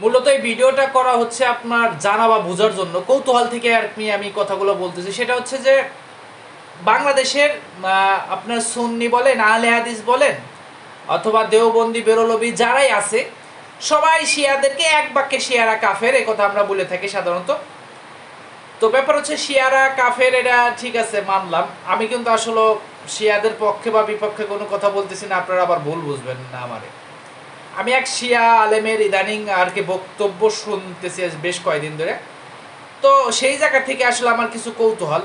মূলত এই ভিডিওটা করা হচ্ছে আপনার জানা বা বোঝার জন্য। কৌতূহল থেকে আর কি আমি কথাগুলো বলতেছি। সেটা হচ্ছে যে, বাংলাদেশের আপনার সুন্নি বলেন, আহলে হাদিস বলেন, অথবা দেওবন্দি, বেরোলবি যারাই আছে, সবাই শিয়াদেরকে এক বাক্যে শিয়ারা, কাফের, এ কথা আমরা বলে থাকি সাধারণত। তো ব্যাপার হচ্ছে শিয়ারা, কাফের এটা ঠিক আছে, মানলাম। আমি কিন্তু আসলে শিয়াদের পক্ষে বা বিপক্ষে কোনো কথা বলতেছি না, আপনারা আবার ভুল বুঝবেন না আমারে। আমি এক শিয়া আলেমের ইদানিং আর কি বক্তব্য শুনতেছি বেশ কয়েকদিন ধরে। তো সেই জায়গা থেকে আসলে আমার কিছু কৌতূহল।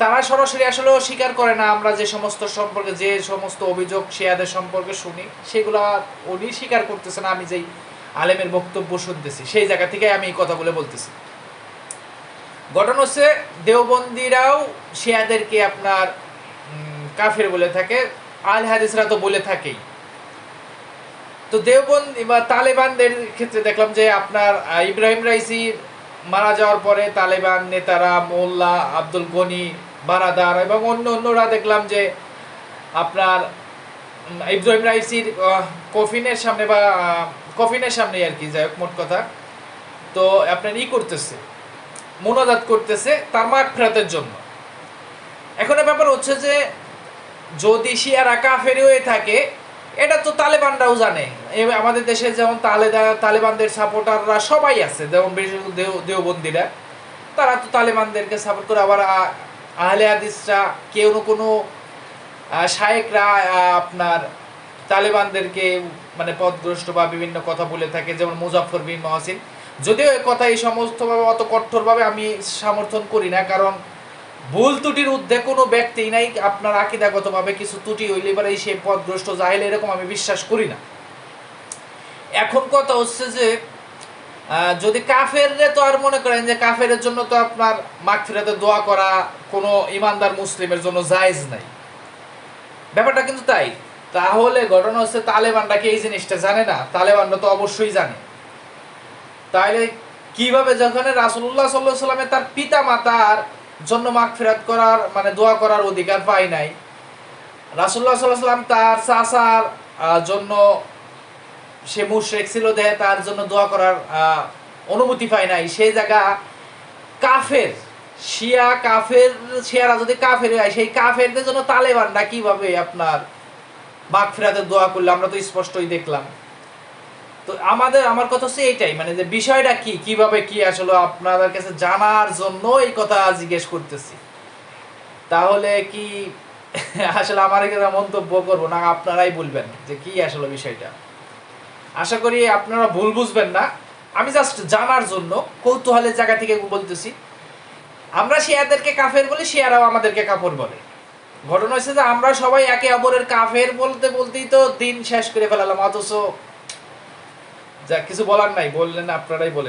তারা সরাসরি আসলে স্বীকার করে না আমরা যে সমস্ত সম্পর্কে, যে সমস্ত অভিযোগ শিয়াদের সম্পর্কে শুনি, সেগুলা উনি স্বীকার করতেছে না, আমি যেই আলেমের বক্তব্য শুনতেছি, সেই জায়গা থেকে আমি এই কথাগুলো বলতেছি। ঘটনা হচ্ছে দেওবন্দিরাও শিয়াদেরকে আপনার কাফের বলে থাকে আল হাদিসরা তো বলে থাকেই। তো দেওবন্দি, বা তালেবানদের ক্ষেত্রে দেখলাম যে আপনার ইব্রাহিম রাইসি মারা যাওয়ার পরে তালেবান নেতারা মোল্লা, আব্দুল গনি, বারাদার এবং অন্য অন্যরা দেখলাম যে আপনার ইব্রাহিম রাইসির কফিনের সামনে বা কফিনের সামনে আর কি, যাই হোক, মোট কথা। তো আপনার ই করতেছে, মোনাজাত করতেছে তার মাঠ ফেরাতের জন্য। এখন ব্যাপার হচ্ছে যে যদি শিয়ারা কাফেরি হয়ে থাকে এটা তো তালেবানরাও জানে। আমাদের দেশে যেমন তালেদা, তালেবানদের সাপোর্টাররা সবাই আছে, যেমন দেওবন্দিরা তারা তো তালেবানদেরকে সাপোর্ট করে, আবার আহলে হাদিসরা, কেউ না কোনো শায়েকরা আপনার তালেবানদেরকে মানে পথগ্রস্ত বা বিভিন্ন কথা বলে থাকে, যেমন মুজাফর বিন মহাসিন। যদিও কথা এই সমস্তভাবে অত কঠোরভাবে আমি সমর্থন করি না, কারণ ভুল ত্রুটির ঊর্ধ্বে কোনো ব্যক্তি নাই, আপনার আকিদাগতভাবে কিছু ত্রুটি হইলে এবার এই সে পথগ্রস্ত জাহেল এরকম আমি বিশ্বাস করি না। এখন কথা হচ্ছে যে যদি কাফের তো আর মনে করেন যে কাফের জন্য তো আপনার মাগফিরাতে দোয়া করা কোনো ইমানদার মুসলিমের জন্য জায়েজ নাই। ব্যাপারটা কিন্তু তাই। তাহলে ঘটনা হচ্ছে তালেবানরা কি এই জিনিসটা জানে না? তালেবানরা তো অবশ্যই জানে। তাহলে কীভাবে যখন রাসুল্লাহ সাল্লাহ সাল্লামে তার পিতা মাতার জন্য মাগ ফেরাত করার মানে দোয়া করার অধিকার পায় নাই। রাসুল্লাহ সাল্লাহ সাল্লাম তার চাচার জন্য সে মুশরেক ছিল দেহে, তার জন্য দোয়া করার অনুমতি পায় নাই। সেই জায়গা কাফের, শিয়া কাফের, শিয়ারা যদি কাফের হয় সেই কাফেরদের জন্য তালেবানরা কীভাবে আপনার মাগ ফেরাতে দোয়া করলে? আমরা তো স্পষ্টই দেখলাম। তো আমাদের, আমার কথা হচ্ছে এইটাই মানে যে বিষয়টা কি, কীভাবে কি আসলে আপনাদের কাছে জানার জন্য এই কথা জিজ্ঞেস করতেছি। তাহলে কি আসলে আমার এখানে মন্তব্য করব না আপনারাই বলবেন যে কি আসলে বিষয়টা? আশা করি আপনারা ভুল বুঝবেন না। আমি জাস্ট জানার জন্য কৌতূহলের জায়গা থেকে বলতেছি, আমরা শিয়াদেরকে কাফের বলি, শিয়ারাও আমাদেরকে কাপড় বলে। ঘটনা হচ্ছে যে আমরা সবাই একে অপরের কাফের বলতে বলতেই তো দিন শেষ করে ফেলালাম, অথচ যা কিছু বলার নাই বললেন আপনারাই বলে